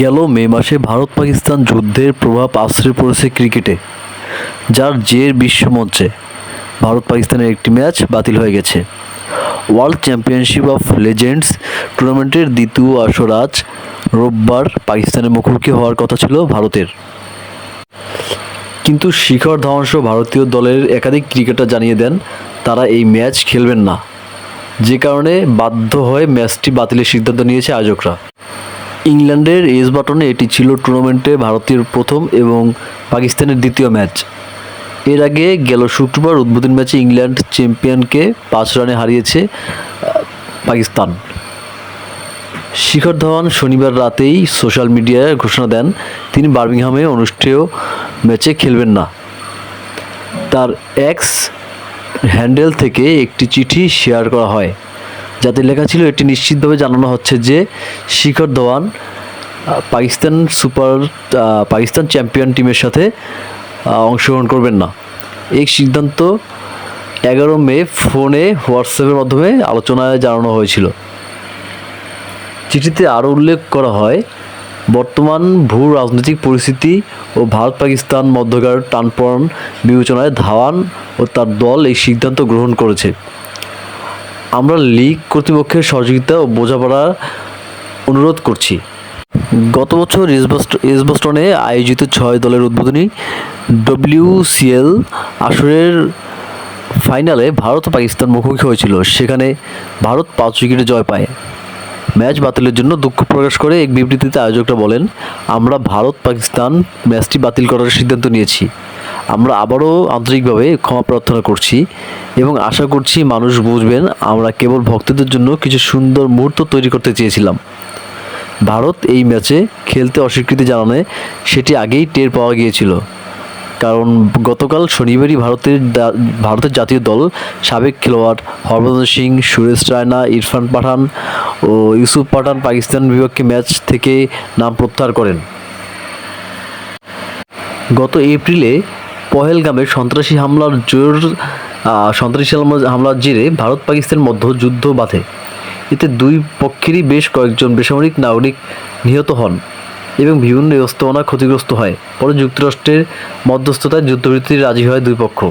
গেল মে মাসে ভারত পাকিস্তান যুদ্ধের প্রভাব আশ্রয় পড়েছে ক্রিকেটে, যার জের বিশ্বমঞ্চে ভারত পাকিস্তানের একটি ম্যাচ বাতিল হয়ে গেছে। ওয়ার্ল্ড চ্যাম্পিয়নশিপ অফ লেজেন্ডস টুর্নামেন্টের দ্বিতীয় আসর আজ রোববার পাকিস্তানের মুখোমুখি হওয়ার কথা ছিল ভারতের। কিন্তু শিখর সহ ভারতীয় দলের একাধিক ক্রিকেটার জানিয়ে দেন, তারা এই ম্যাচ খেলবেন না। যে কারণে বাধ্য হয়ে ম্যাচটি বাতিলের সিদ্ধান্ত নিয়েছে আয়োজকরা। ইংল্যান্ডের এস বাটনে এটি ছিল টুর্নামেন্টে ভারতের প্রথম এবং পাকিস্তানের দ্বিতীয় ম্যাচ। এর আগে গেল শুক্রবার উদ্বোধনী ম্যাচে ইংল্যান্ড চ্যাম্পিয়নকে পাঁচ রানে হারিয়েছে পাকিস্তান। শিখর ধাওয়ান শনিবার রাতেই সোশ্যাল মিডিয়ায় ঘোষণা দেন, তিনি বার্মিংহামে অনুষ্ঠেয় ম্যাচে খেলবেন না। তার এক্স হ্যান্ডেল থেকে একটি চিঠি শেয়ার করা হয়। যাতে লেখা ছিল, এটি নিশ্চিতভাবে জানানো হচ্ছে যে শিখর ধাওয়ান পাকিস্তান সুপার পাকিস্তান চ্যাম্পিয়ন টিমের সাথে অংশগ্রহণ করবেন না। এই সিদ্ধান্ত এগারো মে ফোনে হোয়াটসঅ্যাপের মাধ্যমে আলোচনায় জানানো হয়েছিল। চিঠিতে আরও উল্লেখ করা হয়, বর্তমান ভূ রাজনৈতিক পরিস্থিতি ও ভারত পাকিস্তান মধ্যকার টানপড়ন বিবেচনায় ধাওয়ান ও তার দল এই সিদ্ধান্ত গ্রহণ করেছে। আমরা লীগ কর্তৃপক্ষের সহযোগিতা ও বোঝাপড়া অনুরোধ করছি। গত বছর ইসবস্ট ইসবস্টনে আয়োজিত ছয় দলের উদ্বোধনী ডব্লিউসিএল আসরের ফাইনালে ভারত ও পাকিস্তান মুখোমুখি হয়েছিল। সেখানে ভারত পাঁচ উইকেটে জয় পায়। ম্যাচ বাতিলের জন্য দুঃখ প্রকাশ করে এক বিবৃতিতে আয়োজকরা বলেন, আমরা ভারত পাকিস্তান ম্যাচটি বাতিল করার সিদ্ধান্ত নিয়েছি। আমরা আবারও আন্তরিকভাবে ক্ষমা প্রার্থনা করছি এবং আশা করছি মানুষ বুঝবেন আমরা কেবল ভক্তদের জন্য কিছু সুন্দর মুহূর্ত তৈরি করতে চেয়েছিলাম। ভারত এই ম্যাচে খেলতে অস্বীকৃতি জানানে সেটি আগেই টের পাওয়া গিয়েছিল। কারণ গতকাল শনিবারই ভারতের ভারতের জাতীয় দল সাবেক খেলোয়াড় হরভজন সিং, সুরেশ রায়না, ইরফান পাঠান ও ইউসুফ পাঠান পাকিস্তান বিপক্ষে ম্যাচ থেকে নাম প্রত্যাহার করেন। গত এপ্রিলে পহেলগামে সন্ত্রাসী হামলার জোর সন্ত্রাসী হামলা- হামলার জেরে ভারত পাকিস্তানের মধ্যে যুদ্ধ বাঁধে। এতে দুই পক্ষেরই বেশ কয়েকজন বেসামরিক নাগরিক নিহত হন এবং বিভিন্ন ব্যবস্থাপনা ক্ষতিগ্রস্ত হয়। পরে যুক্তরাষ্ট্রের মধ্যস্থতায় যুদ্ধবিরতি রাজি হয় দুই পক্ষ।